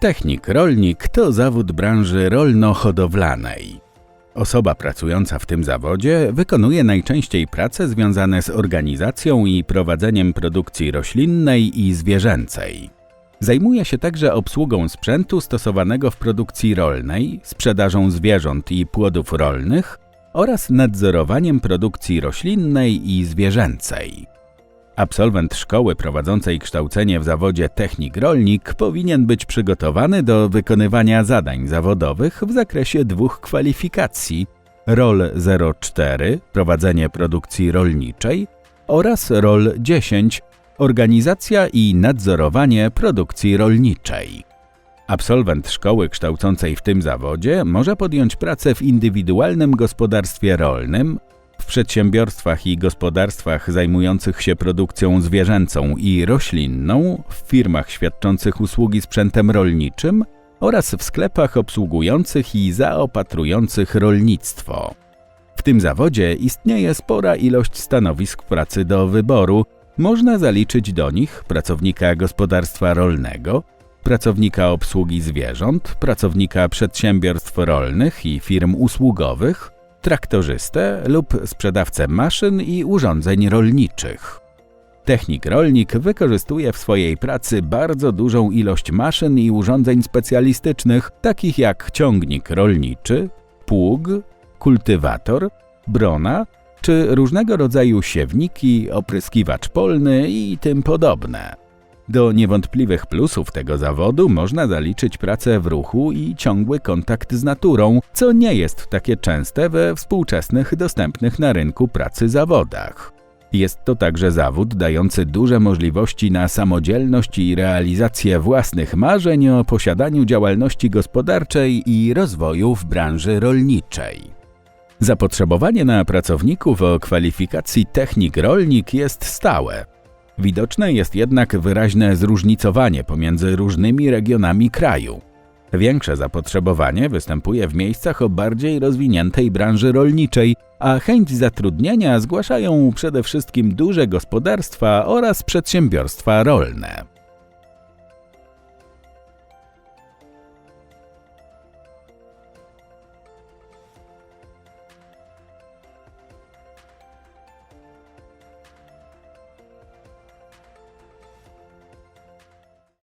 Technik rolnik to zawód branży rolno-hodowlanej. Osoba pracująca w tym zawodzie wykonuje najczęściej prace związane z organizacją i prowadzeniem produkcji roślinnej i zwierzęcej. Zajmuje się także obsługą sprzętu stosowanego w produkcji rolnej, sprzedażą zwierząt i płodów rolnych oraz nadzorowaniem produkcji roślinnej i zwierzęcej. Absolwent szkoły prowadzącej kształcenie w zawodzie technik rolnik powinien być przygotowany do wykonywania zadań zawodowych w zakresie dwóch kwalifikacji: ROL 04 prowadzenie produkcji rolniczej oraz ROL 10 organizacja i nadzorowanie produkcji rolniczej. Absolwent szkoły kształcącej w tym zawodzie może podjąć pracę w indywidualnym gospodarstwie rolnym, w przedsiębiorstwach i gospodarstwach zajmujących się produkcją zwierzęcą i roślinną, w firmach świadczących usługi sprzętem rolniczym oraz w sklepach obsługujących i zaopatrujących rolnictwo. W tym zawodzie istnieje spora ilość stanowisk pracy do wyboru. Można zaliczyć do nich pracownika gospodarstwa rolnego, pracownika obsługi zwierząt, pracownika przedsiębiorstw rolnych i firm usługowych, traktorzystę lub sprzedawcę maszyn i urządzeń rolniczych. Technik rolnik wykorzystuje w swojej pracy bardzo dużą ilość maszyn i urządzeń specjalistycznych, takich jak ciągnik rolniczy, pług, kultywator, brona czy różnego rodzaju siewniki, opryskiwacz polny i tym podobne. Do niewątpliwych plusów tego zawodu można zaliczyć pracę w ruchu i ciągły kontakt z naturą, co nie jest takie częste we współczesnych dostępnych na rynku pracy zawodach. Jest to także zawód dający duże możliwości na samodzielność i realizację własnych marzeń o posiadaniu działalności gospodarczej i rozwoju w branży rolniczej. Zapotrzebowanie na pracowników o kwalifikacji technik rolnik jest stałe. Widoczne jest jednak wyraźne zróżnicowanie pomiędzy różnymi regionami kraju. Większe zapotrzebowanie występuje w miejscach o bardziej rozwiniętej branży rolniczej, a chęć zatrudnienia zgłaszają przede wszystkim duże gospodarstwa oraz przedsiębiorstwa rolne.